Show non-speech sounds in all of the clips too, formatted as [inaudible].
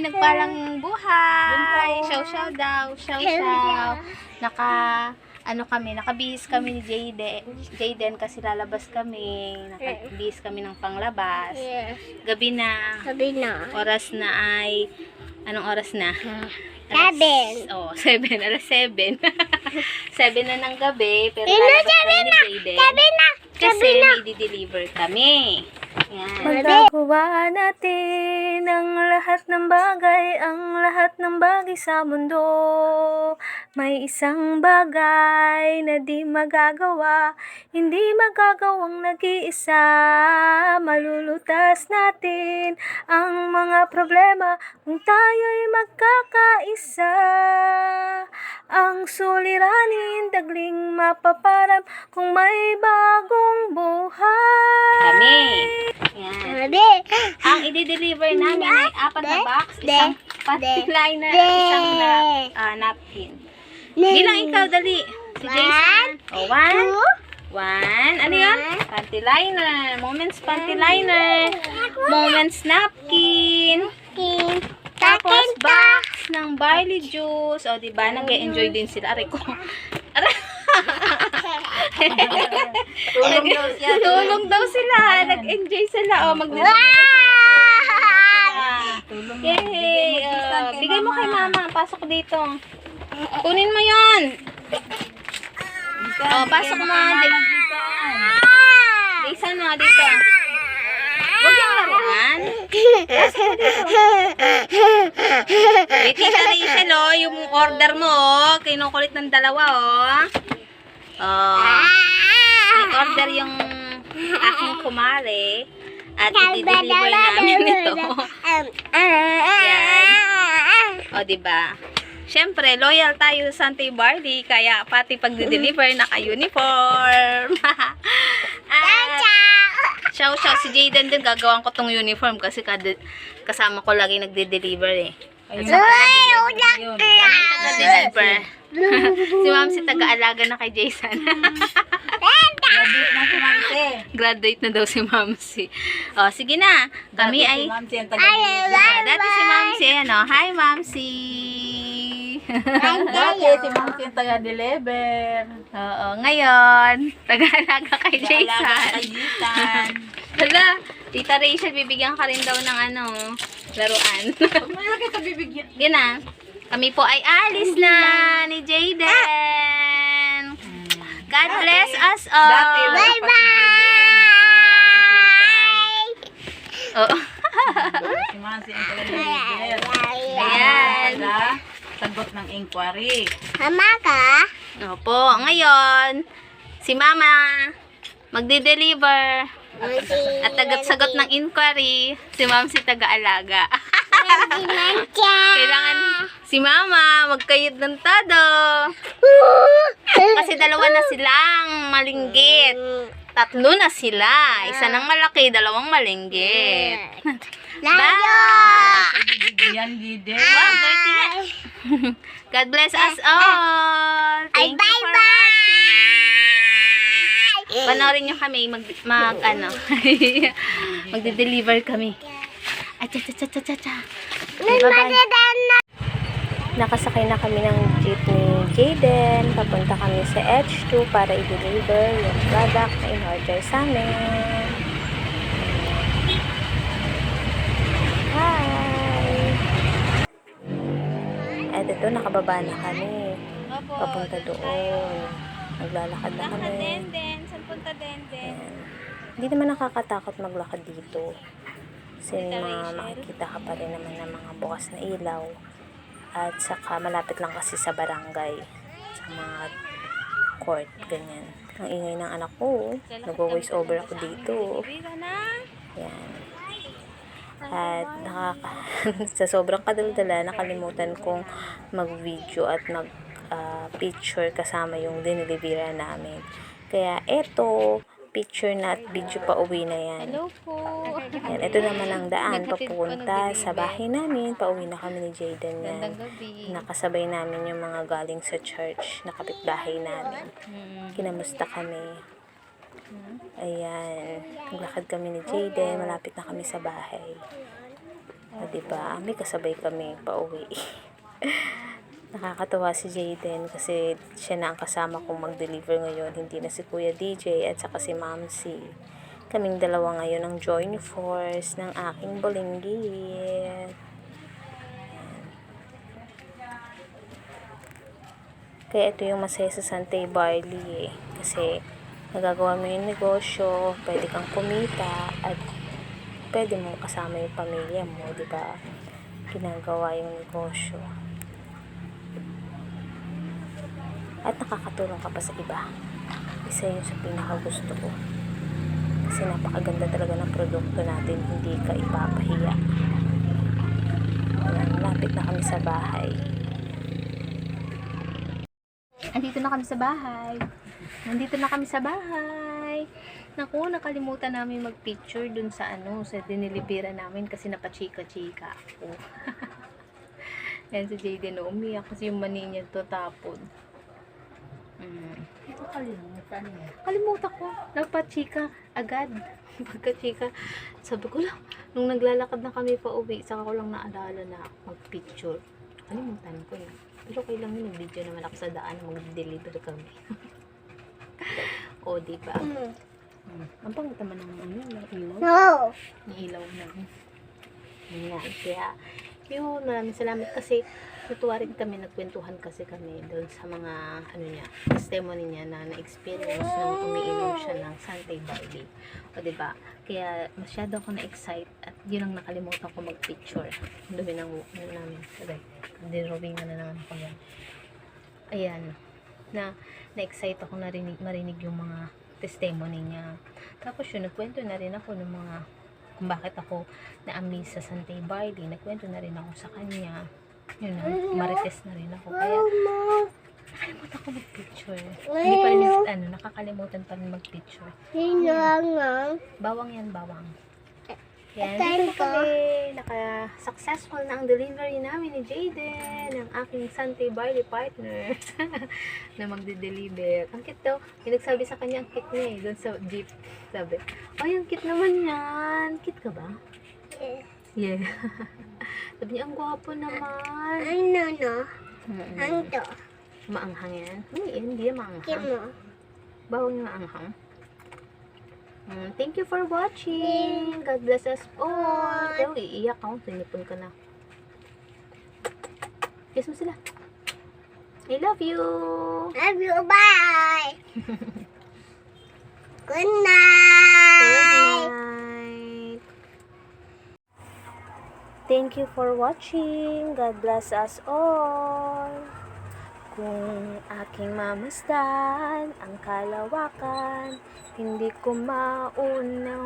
nagpalang buhay. Shaw shaw daw, shaw shaw. Naka ano kami, nakabihis kami ni Jayden, Jayden kasi lalabas kami. Nakabihis kami ng panglabas. Yes. Gabi na, Sabi na. oras na ay anong oras na? Seven. Oh, [laughs] 7, alas 7. 7 [laughs] na ng gabi, pero lalabas kami ni. Jayden. Sabi na. Kasi may di-deliver kami. Magagawa natin ang lahat ng bagay, ang lahat ng bagay sa mundo. May isang bagay na di magagawa, hindi magagawang nag-iisa. Malulutas natin ang mga problema kung tayo'y magkakaisa. Ang suliranin, tagling mapaparam kung may bagong buhay. Kami. Yan. Ang i-deliver namin ay apat na box, isang pati liner, de. isang na, ah, napkin. Bilang ikaw, dali. Si Jason. O, one. Two. One. Ano yun? Panty liner. Moments panty liner. Moments napkin. Tapos, box ng barley juice. O, diba? Nag-enjoy din sila. Aray ko. Aray. Tulong daw siya. Tulong daw sila. Nag-enjoy sila. O, mag Yay! Bigay mo kay mama. Pasok dito. Kunin mo yon. Oh, pasok mo. Jason mo dito. Huwag yung laruan. Wait, Tita Rachel, oh. Yung order mo, oh. Kinukulit ng dalawa, oh. Oh. I-order yung aking kumare. At i-deliver namin ito. [laughs] O, di ba? Siyempre, loyal tayo sa Santay Barley, kaya pati pag-deliver naka-uniform. [laughs] At, Chow chow, si Jayden din gagawin ko tong uniform kasi kasama ko lagi nagde-deliver eh. Taga-deliver. si ma'am si taga-alaga na kay Jason. [laughs] Graduate na daw si ma'am si. Oh, sige na. Kami ay Ah, Dati si Ma'am si ano. Hi, Ma'am si. Dati si Ma'am yung taga-deliver. Oo, ngayon, [laughs] taga-alaga kay Jason. [laughs] Hala, Tita Rachel, bibigyan ka rin daw ng ano, laruan. Mayroon kita bibigyan. Yan na. Kami po ay alis na ni Jayden. God bless us all. Si Oo. [laughs] Ayan. Sa sagot ng inquiry. Mama ka? Opo, ngayon, si Mama magde-deliver at tagat-sagot ng inquiry, si Ma'am si taga-alaga. Kailangan si Mama magkayod ng todo. [laughs] Kasi dalawa na silang malinggit. Tatlo na sila. Isa nang malaki, dalawang malinggit. Layo! [laughs] Bibigyan Gide. Wow, dirty yan. [laughs] God bless us all. Ay, Thank you for bye-bye! watching. Panoorin nyo kami mag, mag ano. [laughs] Magde-deliver kami. Ay, cha cha cha cha cha cha. Okay, bye-bye. Nakasakay na kami ng jeep ni Jaden. Papunta kami sa H2 para i-deliver yung product na in-order sa amin. Hi! At ito, nakababa na kami. Papunta doon. Naglalakad na kami. Saan punta din din? Hindi naman nakakatakot maglakad dito. Kasi mga makikita ka pa rin naman ng mga bukas na ilaw. At saka malapit lang kasi sa barangay. Sa mga court, ganyan. Ang ingay ng anak ko. Nag-voice over ako dito. Yan. At nakaka [laughs] sa sobrang kadaldala, nakalimutan kong mag-video at mag ah, picture kasama yung dinilibira namin. Kaya eto, picture na at video pa uwi na yan. Hello po. Yan, ito naman ang daan papunta sa bahay namin. Pauwi na kami ni Jaden yan. Nakasabay namin yung mga galing sa church na kapitbahay namin. Hmm. Kinamusta kami. Ayan. Naglakad kami ni Jaden. Malapit na kami sa bahay. O, diba? May kasabay kami pa [laughs] uwi. Nakakatawa si Jaden kasi siya na ang kasama kong mag-deliver ngayon. Hindi na si Kuya DJ at saka si Ma'am C. Kaming dalawa ngayon ang join force ng aking bulinggit. Kaya ito yung masaya sa Sante Barley eh. Kasi nagagawa mo yung negosyo, pwede kang kumita, at pwede mo kasama yung pamilya mo, di ba? Ginagawa yung negosyo. At nakakatulong ka pa sa iba. Isa yun sa pinakagusto ko. Kasi napakaganda talaga ng produkto natin, hindi ka ipapahiya. Ayan, lapit na kami sa bahay. Andito na kami sa bahay. Nandito na kami sa bahay. Naku, nakalimutan namin mag-picture dun sa ano, sa dinilibira namin kasi napachika-chika ako. [laughs] Yan si Jaden na umiyak kasi yung mani niya to tapon. Mm. Nakalimutan niya. Kalimutan ko. Napachika agad. [laughs] Pagka-chika, sabi ko lang, nung naglalakad na kami pa uwi, saka ko lang naalala na mag-picture. Kalimutan ko yun. Pero okay lang yun, video naman ako sa daan, mag-deliver kami. [laughs] o, di ba? Mm. Hmm. Ang pangit naman ng ano, ng ilaw. No. Ng ilaw na. Yun nga, kaya, yun, maraming salamat kasi natuwa rin kami, nagkwentuhan kasi kami doon sa mga, ano niya, testimony niya na na-experience nung umiinom siya ng Sante Barley. O, diba? Kaya, masyado ako na-excite at yun ang nakalimutan ko mag-picture. Dumi ng, ano namin, sabi, dinrobing na na naman ako yan. Ayan, na, na-excite ako narinig, marinig yung mga testimony niya. Tapos yun, nagkwento na rin ako ng mga kung bakit ako na-amaze sa Sante Barley. Nagkwento na rin ako sa kanya. Yun na, marites na rin ako. Kaya, nakalimutan ko mag-picture. Hindi pa rin, ano, nakakalimutan pa rin mag-picture. Bawang yan, bawang. Yan, Time dito ko. kami. Naka-successful na ang delivery namin ni Jaden, ang aking Sante Barley partner, [laughs] na magde-deliver. Ang cute daw. Yung nagsabi sa kanya, ang cute niya eh, doon sa jeep. Sabi, ay, ang cute naman yan. Cute ka ba? Yeah. [laughs] Sabi niya, ang gwapo naman. Ano no? Mm-mm. Ang to. Maanghang yan? Hindi, hindi maanghang. Kim mo. Bawang nga anghang. Mm, thank you for watching. God bless us all. Pero iiyak ako. Sinipon ka na. Kiss mo sila. I love you. Love you. Bye. Good [laughs] Good night. night. Thank you for watching. God bless us all. Kung aking mamasdan ang kalawakan, hindi ko maunawaan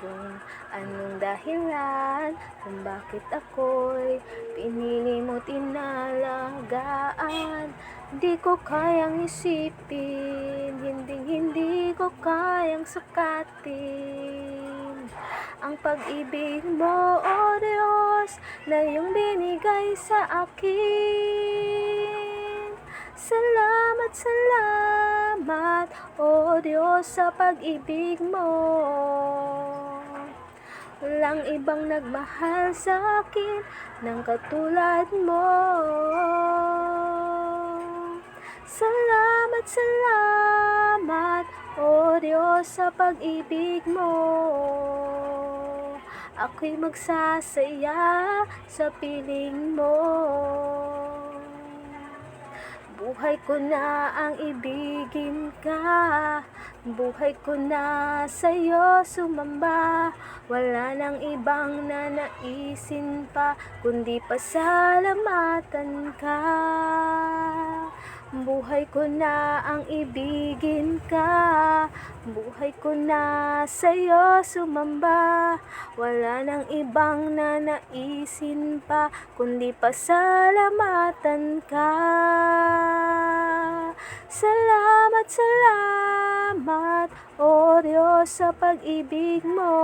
kung anong dahilan kung bakit ako'y pinili mo tinalagaan. Hindi ko kayang isipin, hindi hindi ko kayang sukatin ang pag-ibig mo, O Diyos, na iyong binigay sa akin. Salamat, salamat, O Diyos, sa pag-ibig mo. Walang ibang nagmahal sa akin ng katulad mo. Salamat, salamat, O Diyos, sa pag-ibig mo. Ako'y magsasaya sa piling mo. Buhay ko na ang ibigin ka. Buhay ko na sa'yo sumamba. Wala nang ibang nanaisin pa Kundi pasalamatan ka Buhay ko na ang ibigin ka. Buhay ko na sa'yo sumamba. Wala nang ibang nanaisin pa Kundi pasalamatan ka. Salamat, salamat O Diyos sa pag-ibig mo.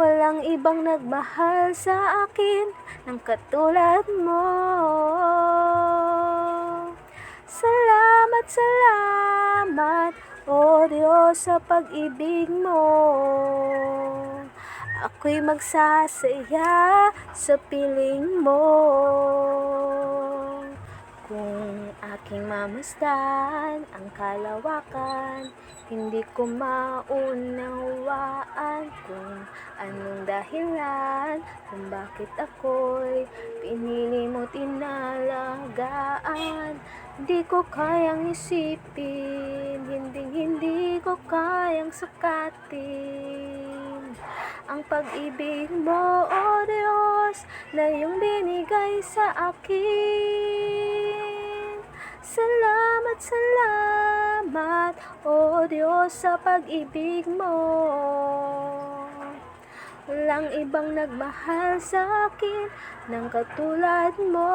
Walang ibang nagmahal sa akin ng katulad mo. Salamat, salamat, O Diyos, sa pag-ibig mo. Ako'y magsasaya sa piling mo Kung aking mamasdan ang kalawakan Hindi ko maunawaan kung anong dahilan Kung bakit ako'y pinili mo tinalagaan Hindi ko kayang isipin Hindi hindi ko kayang sukatin. Ang pag-ibig mo, O Diyos Na iyong binigay sa akin. Salamat, salamat O Diyos sa pag-ibig mo Walang ibang nagmahal sa akin Nang katulad mo